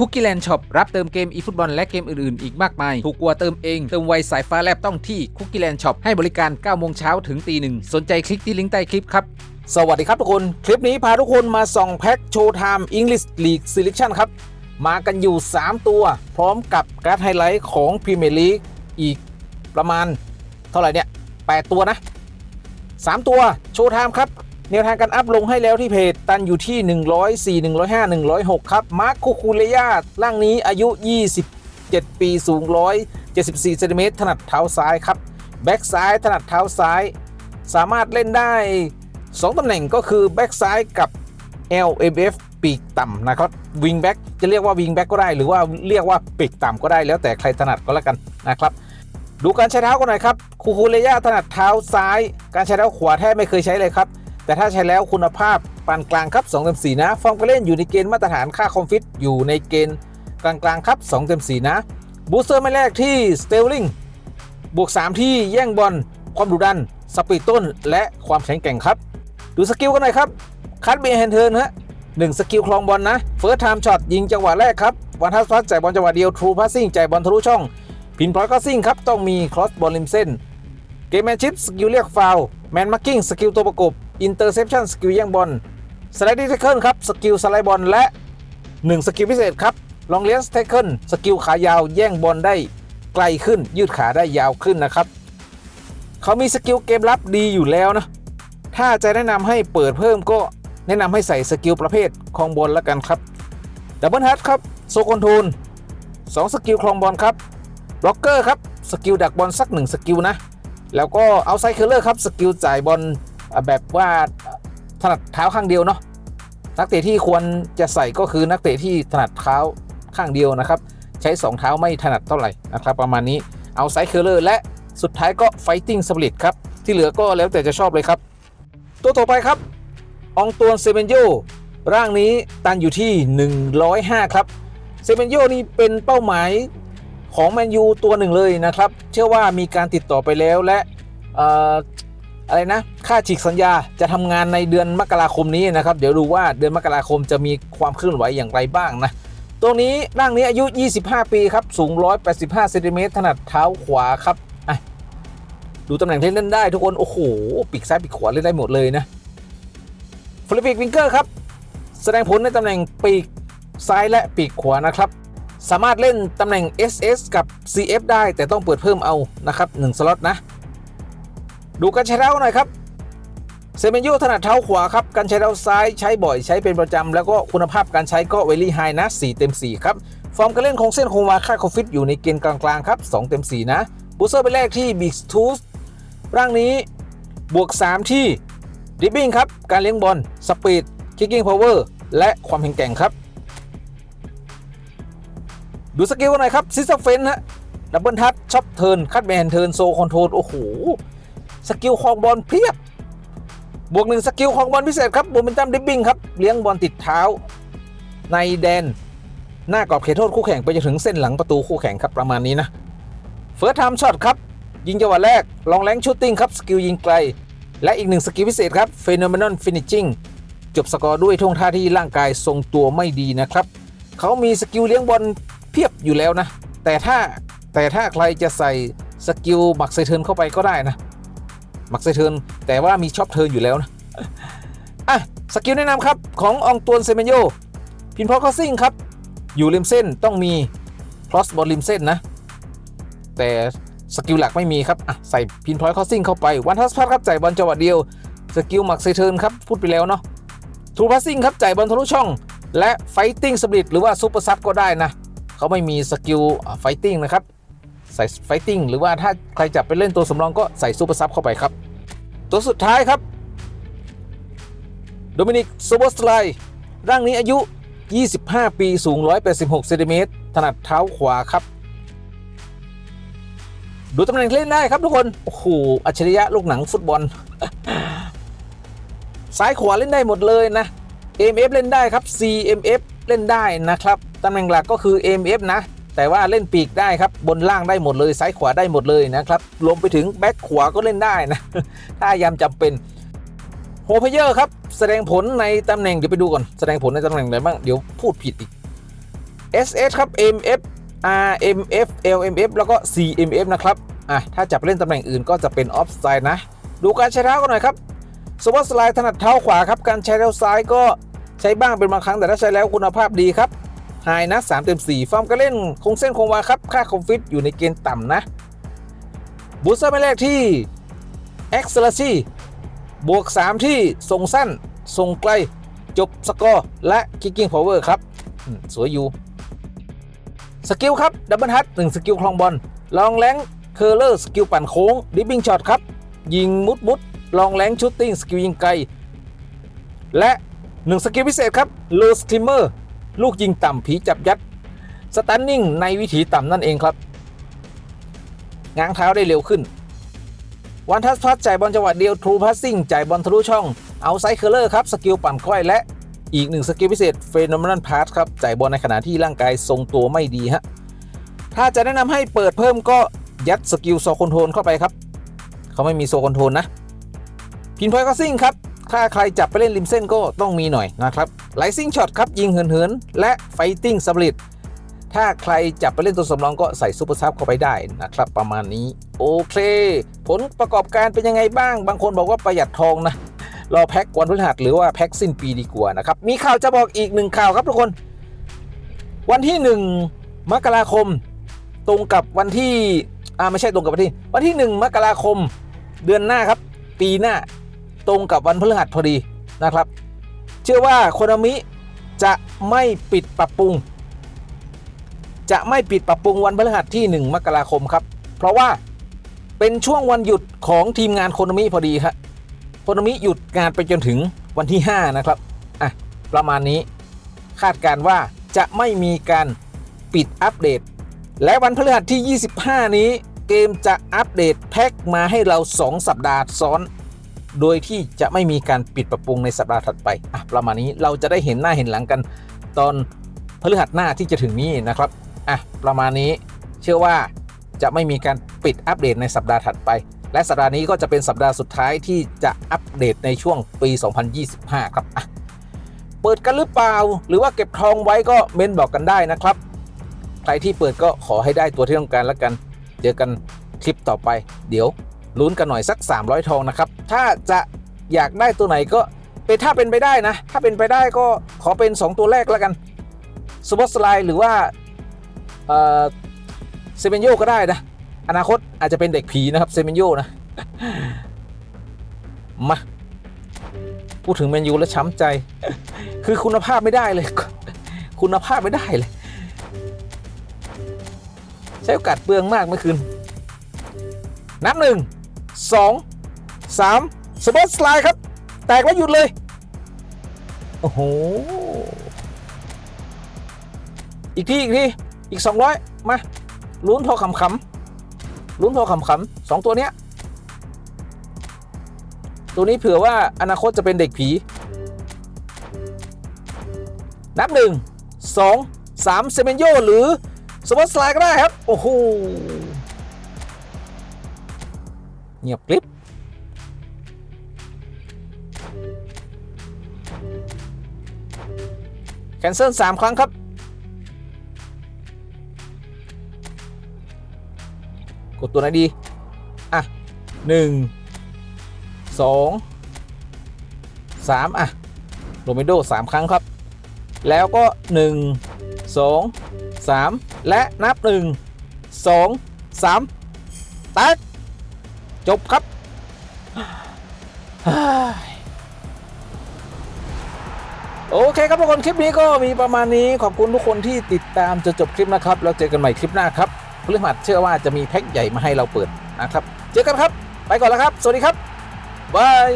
คุกกี้แลนด์ช็อปรับเติมเกมอีฟุตบอลและเกมอื่นๆ อีกมากมาย ถูกกว่าเติมเอง เติมไวสายฟ้าแลบต้องที่คุกกี้แลนด์ช็อปให้บริการ9โมงเช้าถึงตีหนึ่งสนใจคลิกที่ลิงก์ใต้คลิปครับสวัสดีครับทุกคน คลิปนี้พาทุกคนมาส่องแพ็กโชว์ไทม์อังกฤษลีก e ิ e ชั o นครับ มากันอยู่ 3 ตัว พร้อมกับการ์ดไฮไลท์ของพรีเมียร์ลีกอีกประมาณ เท่าไหร่เนี่ย 8 ตัวนะ 3 ตัวโชว์ไทม์ครับ แนวทางการอัพลงให้แล้วที่เพจตันอยู่ที่ 104 105 106 ครับ มาร์คคูคูเลยาร่างนี้อายุ 27 ปีสูง 174เซนติเมตรถนัดเท้าซ้ายครับ แบ็กซ้ายถนัดเท้าซ้าย สามารถเล่นได้ 2 ตำแหน่งก็คือแบ็กซ้ายกับ LMF ปีกต่ำนะครับวิงแบ็กจะเรียกว่าวิงแบ็กก็ได้หรือว่าเรียกว่าปีกต่ำก็ได้แล้วแต่ใครถนัดก็แล้วกันนะครับดูการใช้เท้ากันหน่อยครับคูคูเลยาถนัดเท้าซ้าย การใช้เท้าขวาแทบไม่เคยใช้เลยครับ แต่ถ้าใช้แล้วคุณภาพปานกลางครับ2เต็ม4นะ ฟอร์มการเล่นอยู่ในเกณฑ์มาตรฐานค่าคอมฟิตอยู่ในเกณฑ์กลางๆครับ2เต็ม4นะ บูสเตอร์ไม่แรกที่สเตลลิงบวก 3 ที่แย่งบอลความดุดัน สปีดต้น และความแข็งแกร่งครับ ดูสกิลกันหน่อยครับคัดเบย์แฮนเทิร์นฮะหนึ่งสกิลคลองบอลนะเฟิร์สไทม์ช็อตยิงจังหวะแรกครับวันทัสพัสจ่ายบอลจังหวะเดียวทรูพาสซิ่งจ่ายบอลทะลุช่อง พินพอยก็ซิ่งครับต้องมีครอสบอลริมเส้นเกมแมนชิพสกิลเรียกฟาวแมนมาร์กิ้งสกิลตัวประกบ อินเตอร์เซปชันสกิลแย่งบอลสไลดิ้งเทคเกิลครับสกิลสไลด์บอลและ 1 สกิลพิเศษครับลองเลียนสเทคเกิลสกิลขายาวแย่งบอลได้ไกลขึ้น ยืดขาได้ยาวขึ้นนะครับ เขามีสกิลเกมรับดีอยู่แล้วนะ ถ้าจะแนะนำให้เปิดเพิ่มก็แนะนำให้ใส่สกิลประเภทคลองบอลแล้วกันครับดับเบิลฮัทครับโซคอนทน2สกิลคลองบอลครับบล็อกเกอร์ครับสกิลดักบอลสักหนึ่งสกิลนะแล้วก็เอาไซเคอร์เลอร์ครับสกิลจ่ายบอล แบบว่าถนัดเท้าข้างเดียวเนาะนักเตะที่ควรจะใส่ก็คือนักเตะที่ถนัดเท้าข้างเดียวนะครับ ใช้ 2 เท้าไม่ถนัดเท่าไหร่นะครับ ประมาณนี้เอาไซส์เคอร์เลอร์และสุดท้ายก็ไฟติ้งสปริตครับ ที่เหลือก็แล้วแต่จะชอบเลยครับ ตัวต่อไปครับองตวนเซเมนโยร่างนี้ตันอยู่ที่ 105 ครับเซเมนโยนี่เป็นเป้าหมายของแมนยูตัวหนึ่งเลยนะครับ เชื่อว่ามีการติดต่อไปแล้วและเอะไรนะ ค่าฉีกสัญญาจะทำงานในเดือนมกราคมนี้นะครับ เดี๋ยวดูว่าเดือนมกราคมจะมีความเคลื่อนไหวอย่างไรบ้างนะ ตัวนี้ร่างนี้อายุ 25 ปีครับ สูง 185เซนติเมตรถนัดเท้าขวาครับดูตำแหน่งที่เล่นได้ทุกคน โอ้โห ปีกซ้ายปีกขวาเล่นได้หมดเลยนะฟลิปปิกวิงเกอร์ครับ แสดงผลในตำแหน่งปีกซ้ายและปีกขวานะครับ สามารถเล่นตำแหน่ง SS กับ CF ได้แต่ต้องเปิดเพิ่มเอานะครับ1สล็อตนะ ดูการใช้เท้าหน่อยครับเซเมนโยถนัดเท้าขวาครับการใช้เท้าซ้ายใช้บ่อยใช้เป็นประจำ แล้วก็คุณภาพการใช้ก็เวลี่ไฮนะ 4 เต็ม 4 ครับ ฟอร์มการเล่นคงเส้นคงวาค่าคอฟฟิตอยู่ในเกณฑ์กลางๆ ครับ 2 เต็ม 4 นะบูเซอร์ไปแรกที่ Big t o o ร่างนี้บวก 3 ที่ดิบบิ้งครับ การเลี้ยงบอลสปีดคิกกิ้งพาวเวอร์และความแข็งแกร่งครับ ดูสกิลกันหน่อยครับซิสเฟนฮะดับเบิลทัชช็อปเทิร์นคัดแมนเทิร์นโซคอนโทรลโอ้โห สกิลคลองบอลเพียบบวกหนึ่งสกิลคลองบอลพิเศษครับโมเมนตัมดิบบิ้งครับเลี้ยงบอลติดเท้า ในแดนหน้ากรอบเขตโทษคู่แข่งไปจนถึงเส้นหลังประตูคู่แข่งครับประมาณนี้นะเฟิร์สไทม์ช็อตครับยิงจังหวะแรกลองแรงชูตติ้งครับสกิลยิงไกล และอีกหนึ่งสกิลพิเศษครับเฟโนเมนอนฟินิชชิ่งจบสกอร์ด้วยท่วงท่าที่ร่างกายทรงตัวไม่ดีนะครับ เขามีสกิลเลี้ยงบอลเพียบอยู่แล้วนะ แต่ถ้าแต่ถ้าใครจะใส่สกิลหมักไซเทิร์นเข้าไปก็ได้นะ มักไซเทิร์นแต่ว่ามีช็อปเทิร์นอยู่แล้วนะอะสกิลแนะนำครับขององตวนเซเมนโยพินพอคอสซิ่งครับ อยู่ริมเส้นต้องมีครอสบอลริมเส้นนะ แต่สกิลหลักไม่มีครับอะใส่พินพอยต์คอสซิ่งเข้าไปวันทัสพัทครับจ่ายบอลจังหวะเดียวสกิลหมักไซเทิร์นครับพูดไปแล้วเนาะทูพาสซิ่งครับจ่ายบอลทะลุช่อง และไฟติ้งสปิริตหรือว่าซูเปอร์ซับก็ได้นะเขาไม่มีสกิลไฟติ้งนะครับ ใส่ไฟติ้งหรือว่าถ้าใครจับไปเล่นตัวสำรองก็ใส่ซูเปอร์ซับเข้าไปครับ ตัวสุดท้ายครับโดมินิกโซโบสไลร่างนี้อายุ 25 ปีสูง 186เซนติเมตรถนัดเท้าขวาครับ ดูตำแหน่งเล่นได้ครับทุกคน โอ้โห อัจฉริยะลูกหนังฟุตบอล ซ้ายขวาเล่นได้หมดเลยนะ AMF เล่นได้ครับ CMF เล่นได้นะครับ ตำแหน่งหลักก็คือ AMF นะ แต่ว่าเล่นปีกได้ครับบนล่างได้หมดเลยซ้ายขวาได้หมดเลยนะครับรวมไปถึงแบ็คขวาก็เล่นได้นะถ้ายามจำเป็นโฮเพเยอร์ครับแสดงผลในตำแหน่งเดี๋ยวไปดูก่อนแสดงผลในตำแหน่งไหนบ้างเดี๋ยวพูดผิดอีก SS ครับ MF RMF LMF แล้วก็ CMF นะครับอะถ้าจับเล่นตำแหน่งอื่นก็จะเป็นออฟไซด์นะ ดูการใช้เท้ากันหน่อยครับสวอตสไลด์ถนัดเท้าขวาครับการใช้เท้าซ้ายก็ใช้บ้างเป็นบางครั้งแต่ถ้าใช้แล้วคุณภาพดีครับ ไฮนะ3เต็ม4ฟอร์มการเล่นคงเส้นคงวาครับ ค่าคอมฟิตอยู่ในเกณฑ์ต่ำนะ บูสเตอร์ไม่แรกที่ a c c e l e r y บวก 3 ที่ส่งสั้น ส่งไกล จบสกอร์ และ Kicking Power ครับ สวยอยู่ สกิลครับ ดับเบิลฮัตหนึ่งสกิลคลองบอลลองแรงเคอร์เลอร์สกิลปั่นโค้งดิบบิ้งช็อตครับ ยิงมุดมุดลองแรงชูตติ้งสกิลยิงไกล และหนึ่งสกิลพิเศษครับโลสติมเมอร์ ลูกยิงต่ำผีจับยัดสตันนิ่งในวิถีต่ำนั่นเองครับง้างเท้าได้เร็วขึ้น วันทัสพัสจ่ายบอลจังหวะเดียวทรูพัสซิ่งจ่ายบอลทะลุช่อง เอาไซเคอร์เลอร์ครับ สกิลปั่นก้อยและอีกหนึ่งสกิลพิเศษเฟโนเมนัลพาสครับจ่ายบอลในขณะที่ร่างกายทรงตัวไม่ดีฮะถ้าจะแนะนำให้เปิดเพิ่มก็ยัดสกิลโซคอนโทรลเข้าไปครับ เขาไม่มีโซคอนโทรลนะ พินพอยก็ซิ่งครับ ถ้าใครจับไปเล่นริมเส้นก็ต้องมีหน่อยนะครับไลซิ่งช็อตครับยิงเหินๆ และไฟติ้งสปริตถ้าใครจับไปเล่นตัวสำรองก็ใส่ซูเปอร์ซับเข้าไปได้นะครับ ประมาณนี้ โอเค ผลประกอบการเป็นยังไงบ้าง บางคนบอกว่าประหยัดทองนะ รอแพ็กวันพฤหัสหรือว่าแพ็กสิ้นปีดีกว่านะครับ มีข่าวจะบอกอีกหนึ่งข่าวครับทุกคน วันที่ 1 มกราคม ตรงกับวันที่อ่าไม่ใช่ตรงกับวันที่ วันที่ 1 มกราคม เดือนหน้าครับ ปีหน้า ตรงกับวันพฤหัสพอดีนะครับ เชื่อว่าโคนามิจะไม่ปิดปรับปรุง จะไม่ปิดปรับปรุงวันพฤหัสที่ 1 มกราคมครับ เพราะว่าเป็นช่วงวันหยุดของทีมงานโคโนมิพอดีครับโคโนมิหยุดงานไปจนถึงวันที่ 5 นะครับอะประมาณนี้คาดการณ์ว่าจะไม่มีการปิดอัปเดต และวันพฤหัสที่ 25 นี้เกมจะอัปเดตแพ็คมาให้เรา 2 สัปดาห์ซ้อน โดยที่จะไม่มีการปิดปรับปรุงในสัปดาห์ถัดไปอะประมาณนี้เราจะได้เห็นหน้าเห็นหลังกัน ตอนพฤหัสหน้าที่จะถึงนี้นะครับอะประมาณนี้เชื่อว่าจะไม่มีการปิดอัปเดตในสัปดาห์ถัดไป และสัปดาห์นี้ก็จะเป็นสัปดาห์สุดท้ายที่จะอัปเดตในช่วงปี 2025 ครับอะเปิดกันหรือเปล่า หรือว่าเก็บทองไว้ก็เมนบอกกันได้นะครับ ใครที่เปิดก็ขอให้ได้ตัวที่ต้องการแล้วกัน เจอกันคลิปต่อไป เดี๋ยว ลุ้นกันหน่อยสัก 300 ทองนะครับ ถ้าจะอยากได้ตัวไหนก็เป็นถ้าเป็นไปได้นะ ถ้าเป็นไปได้ก็ขอเป็น 2 ตัวแรกแล้วกันซูเปอร์สไลด์หรือว่าเซเมนโยก็ได้นะ อนาคตอาจจะเป็นเด็กผีนะครับเซเมนโยนะ มา พูดถึงแมนยูแล้วช้ำใจ คือคุณภาพไม่ได้เลย คุณภาพไม่ได้เลย ใช้โอกาสเปลืองมากเมื่อคืน นับหนึ่ง สองสามสปอร์ตสไลด์ครับ แตกแล้วหยุดเลย โอ้โห อีกที อีกที อีก 200 มาลุ้นพอขำขำๆลุ้นพอขำขำๆสองตัวเนี้ย ตัวนี้เผื่อว่าอนาคตจะเป็นเด็กผี นับหนึ่งสองสามเซเมนโยหรือสปอตสไลด์ก็ได้ครับ โอ้โห เงียบกริบแคนเซิลสามครั้งครับ กดตัวไหนดี อะหนึ่งสองสามอะโรเมโดสามครั้งครับ แล้วก็หนึ่งสองสามและนับหนึ่งสองสามแตก จบครับ โอเคครับทุกคนคลิปนี้ก็มีประมาณนี้ขอบคุณทุกคนที่ติดตามจนจบคลิปนะครับ แล้วเจอกันใหม่คลิปหน้าครับพฤหัสเชื่อว่าจะมีแพ็คใหญ่มาให้เราเปิดนะครับ เจอกันครับ ไปก่อนแล้วครับ สวัสดีครับบาย